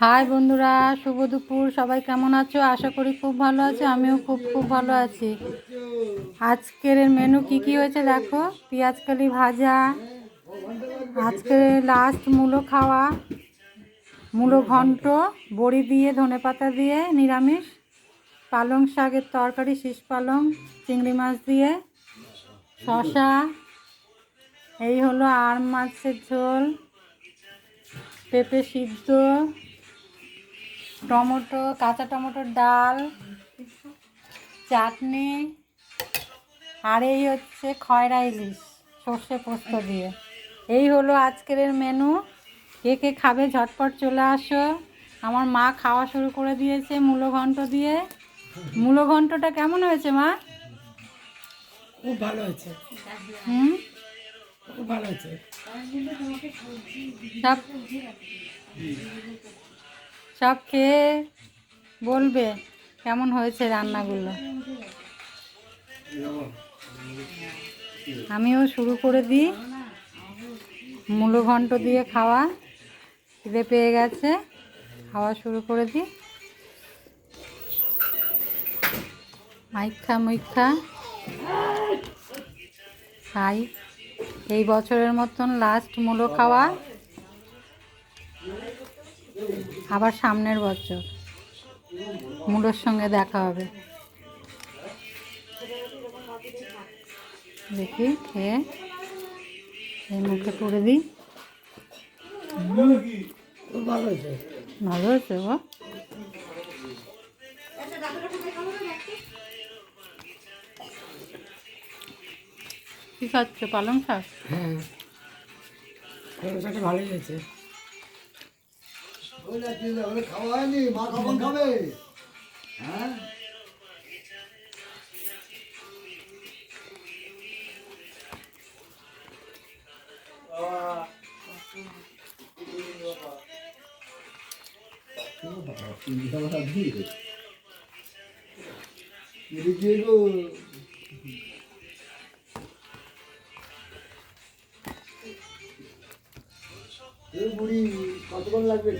High বন্ধুরা, শুভ দুপুর। সবাই কেমন আছো? আশা করি খুব ভালো আছো, আমিও খুব খুব ভালো আছি। আজকের মেনু কি কি হয়েছে দেখো? পেঁয়াজ কালি ভাজা, আজকে লাস্ট মূলো খাওয়া, মূলো ঘন্ট, বড়ি দিয়ে ধনেপাতা দিয়ে, নিরামিষ, পালং শাকের তরকারি, শীষ পালং, চিংড়ি মাছ দিয়ে শশা এই হলো আর মাছের ঝোল। পেঁপে সিদ্ধ টমেটো কাঁচা টমেটোর ডাল চাটনি আর এই হচ্ছে খয়রা ইলিশ সর্ষে পোস্ত দিয়ে। এই হলো আজকের মেনু কে কে খাবে ঝটপট চলে আসো। আমার মা খাওয়া শুরু করে দিয়েছে মূলো ঘন্ট দিয়ে। মূলো ঘন্টটা কেমন হয়েছে মা? খুব ভালো হয়েছে। হুম? খুব ভালো হয়েছে সব সব খেয়ে বলবে কেমন হয়েছে রান্নাগুলো। আমিও শুরু করে দিই। মূলো ঘন্ট দিয়ে খাওয়া খিদে পেয়ে গেছে। খাওয়া শুরু করে দিই। মাইখা মুইখা খাই এই বছরের মতন লাস্ট মূলো খাওয়া। আবার সামনের বছর। মূলোর সঙ্গে দেখা হবে। দেখি খেয়ে এই মুখে করে দিই। ভালো হয়েছে। ভালো হয়েছে কি খাচ্ছ? পালং শাক? হ্যাঁ। ব্যবসাটা ভালোই হয়েছে। খাওয়া হয়নি? মা কখন খাবে? হ্যাঁ? গো এই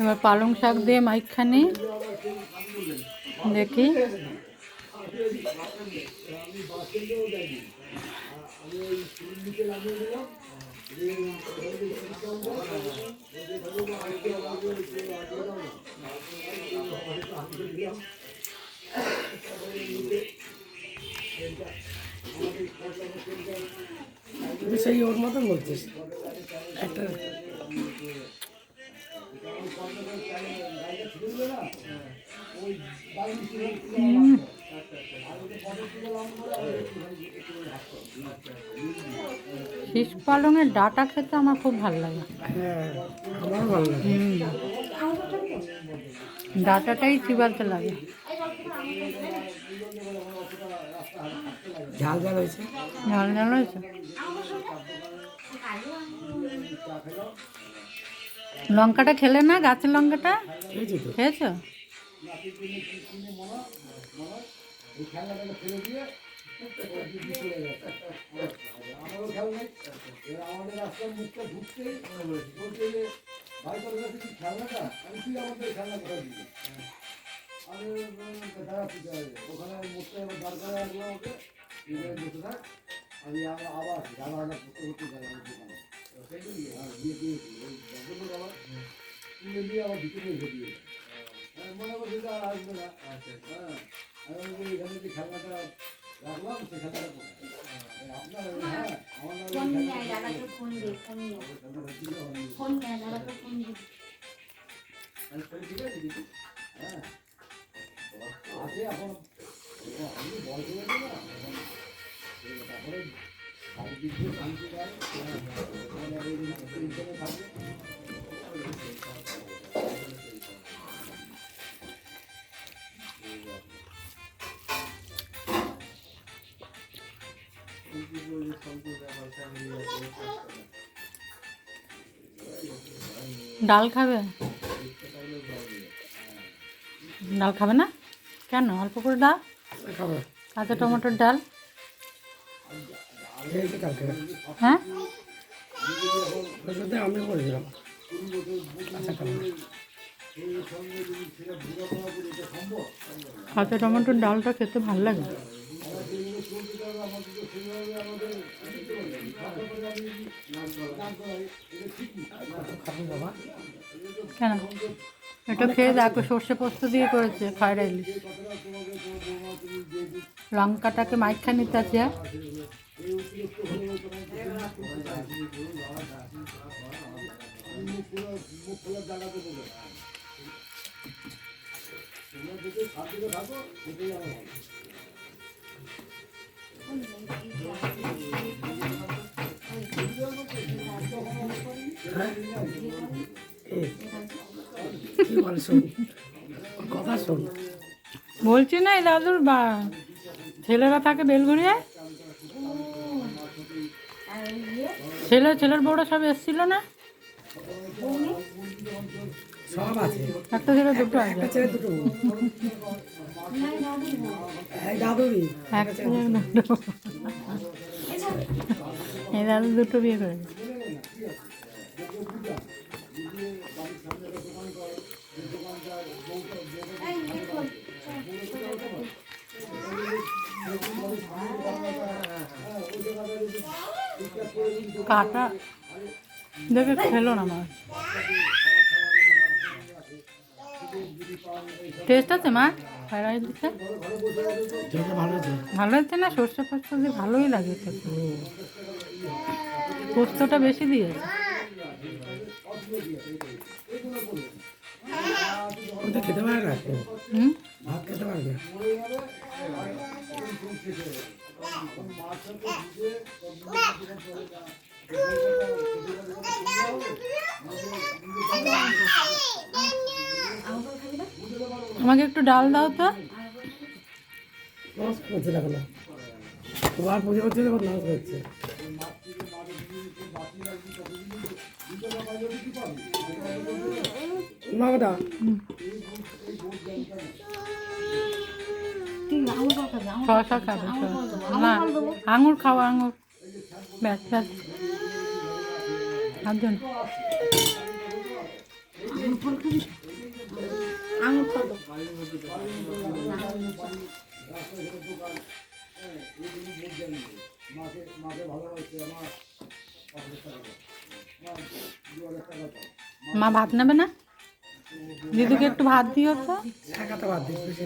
এবার পালং শাক দিয়ে মাইকখানি দেখি। তুই সেই ওর মতন বলছিস একটা শীষ পালংয়ের ডাটা খেতে আমার খুব ভালো লাগে। ডাটাটাই চিবাতে লাগে। ঝাল ঝাল হয়েছে? ঝাল ঝাল হয়েছে। লঙ্কাটা খেলে না গাছের লঙ্কাটা? খেয়েছো? আমারও খেয়াল নেই। এবার আমাদের রাস্তার মুখটা ঢুকতেই বলছে। যে ভাই তোর কাছে কি খেলনাটা? আমি তুই আমাদের খেলনা কোথায় দিবি। আমি দেখাচ্ছি ওখানে মুখটা এবার দাঁড় করে এবারে থাক। আমি আবার আবার জানাটা করতে করতে দোকানে। হ্যাঁ দিয়ে দিয়েছি ওই আবার তুলে দিয়ে আবার ভিতরে রেখে দিয়েছে মনে করছি যে আর আসবে না। হ্যাঁ আমি এখানে যে খেলনাটা রাখলাম সেখানে রাখব আপনার হ্যাঁ আমার নাম ফোন নেয় দাদাকে ফোন দে ফোন নিয়ে ফোন নেয় দাদাকে ফোন দে হ্যাঁ আছে এখন আমি বয়স হয়ে গেছে না এখন তারপরে ডাল খাবে? ডাল খাবে না? কেন? অল্প করে ডাল? কাঁচা টমেটোর ডাল? হ্যাঁ? আমি বলছিলাম আচ্ছা কাঁচা টমেটোর ডালটা খেতে ভালো লাগে। কেন? এটা খেয়ে দেখো, সর্ষে পোস্ত দিয়ে করেছে ফ্রাইড রাইস লঙ্কাটাকে মাইখা নিতে আছে। মুখ জায়গা বলছি না এই দাদুর বা ছেলেরা থাকে বেলঘড়িয়ায় ছেলে ছেলের বউরা সব এসছিল না? সব আছে। একটা ছেলে দুটো আছে। একটা ছেলে দুটো। এই দাদুরি এক ছেলে দুটো। এই দাদু দুটো বিয়ে করেছে কাটা। দেখে খেলো না মাছ টেস্ট আছে মা? ফ্রাইড রাইস দিতে? ভালো হচ্ছে না? সর্ষে পোস্ত দিয়ে ভালোই লাগে খেতে। পোস্তটা বেশি দিয়েছে। ওটা খেতে পারে না? হুম? ভাত খেতে পারবে? আমাকে একটু ডাল দাও তো। তোমার পুজো করছে আঙুর খাওয়া আঙুর। ব্যাস ব্যাস। দাও। মা, ভাত নেবে না? দিদিকে একটু ভাত দিও তো। বাদ দিস বেশি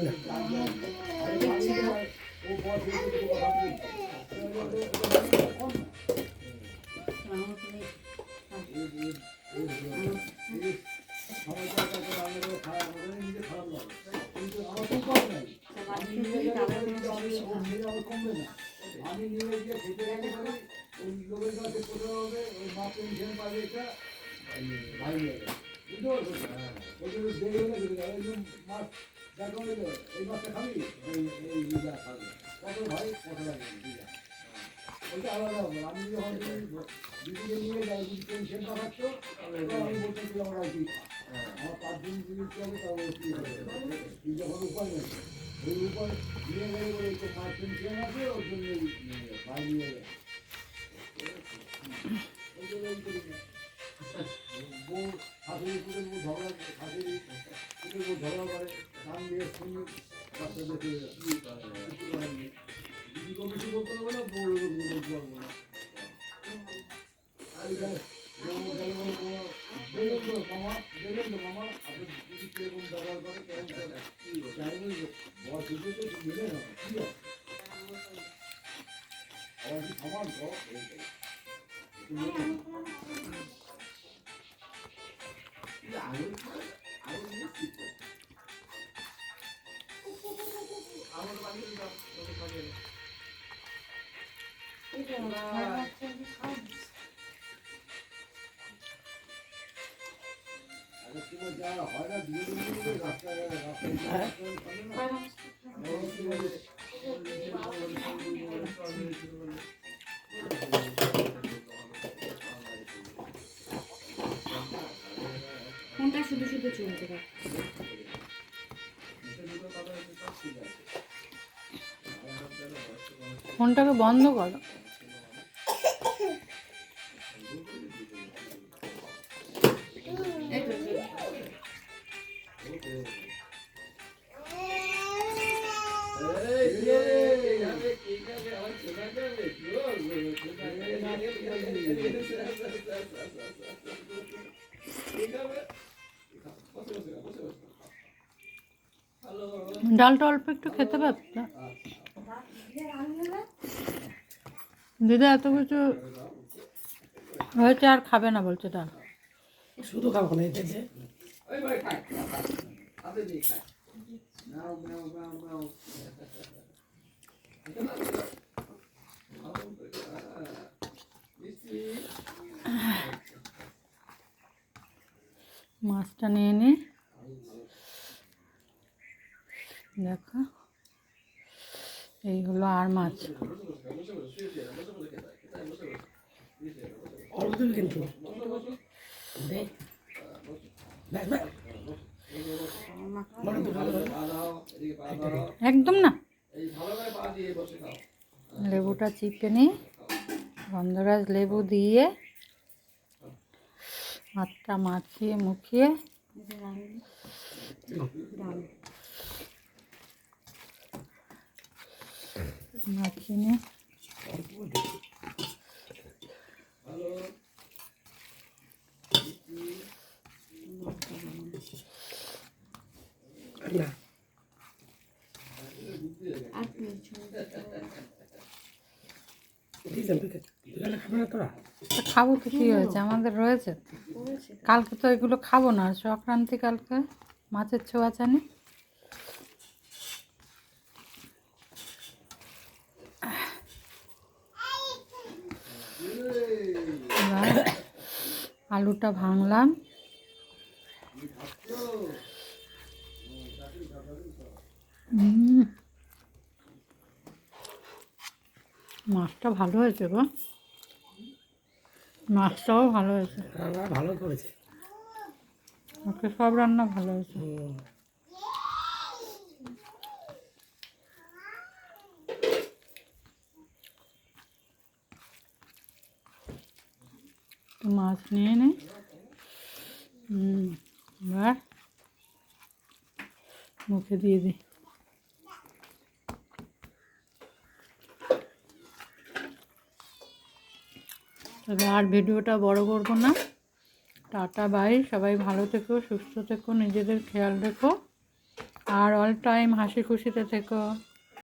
আমি নিয়ে গিয়ে খেতে গেলে ওই লোকের কাছে হবে, ওই মা পেনশন পাবে এটা, ভাই যাবে। বুঝতে পারছ? ওই জন্য দেরি হলে যাবে। মাছ দেখো এই যে, এই মাছটা খাবি? খাবে। কত ভাই? কত লাগে? ওইটা আলাদা। আমি যখন দিদিকে দিদি পাঠাচ্ছ, তখন আমি বলতে আমার আর কি। আমার পাঁচ দিন দিদি হবে, বলতে কি হবে? যখন উপায় নেই, ওই উপায় নিয়ে গেলে বলে তো মায়ের পেনশন আছে, ওর জন্য এই নিয়ে যায়, ভাই নিয়ে যায়। ওই জন্য এই করি না। বউ শাশুড়ি করে বউ ঝগড়া শাশুড়ি করে বউ ঝগড়া করে কান দিয়ে শুনি বাচ্চা দেখে কি করার নেই। দিদিকেও কিছু বলতে পারব না বউ বলতে পারব না আর এখানে যেমন গেল বলে তোমার দেখলেন তো মামা দেখলেন তো মামা আপনার দিদি কীরকম ব্যবহার করে কেমন করে কি জানেন বয়স হয়েছে ফোনটা শুধু শুধু চলতে থাকে ফোনটাকে বন্ধ করো। ডালটা অল্প একটু খেতে পারতো দিদা এত কিছু হয়েছে আর খাবে না বলছে ডাল। শুধু খাব না এতে যে ওই ভাই খায় হাতে দিয়ে খায় নাও নাও নাও নাও মিষ্টি মাছটা নিয়ে নি দেখো। এই হলো আর মাছ। একদম না। লেবুটা চিপে নিই গন্ধরাজ লেবু দিয়ে হাতটা মাখিয়ে মুখিয়ে এটা রান্না। ডাল। মাখিয়ে না। খাবে তো কী হয়েছে? আমাদের রয়েছে। কালকে তো এগুলো খাব না সংক্রান্তি কালকে? মাছের ছোঁয়া চানি এবার আলুটা ভাঙলাম। মাছটা ভালো হয়েছে গো। মাছটাও ভালো হয়েছে। ভালো করেছে। ওকে সব রান্না ভালো হয়েছে। মাছ নিয়ে নে। এবার মুখে দিয়ে দিই তবে আর ভিডিওটা বড় করব না। Tata, bye. সবাই ভালো থেকো, সুস্থ থেকো, নিজেদের খেয়াল রেখো। আর অল টাইম হাসি খুশিতে থেকো।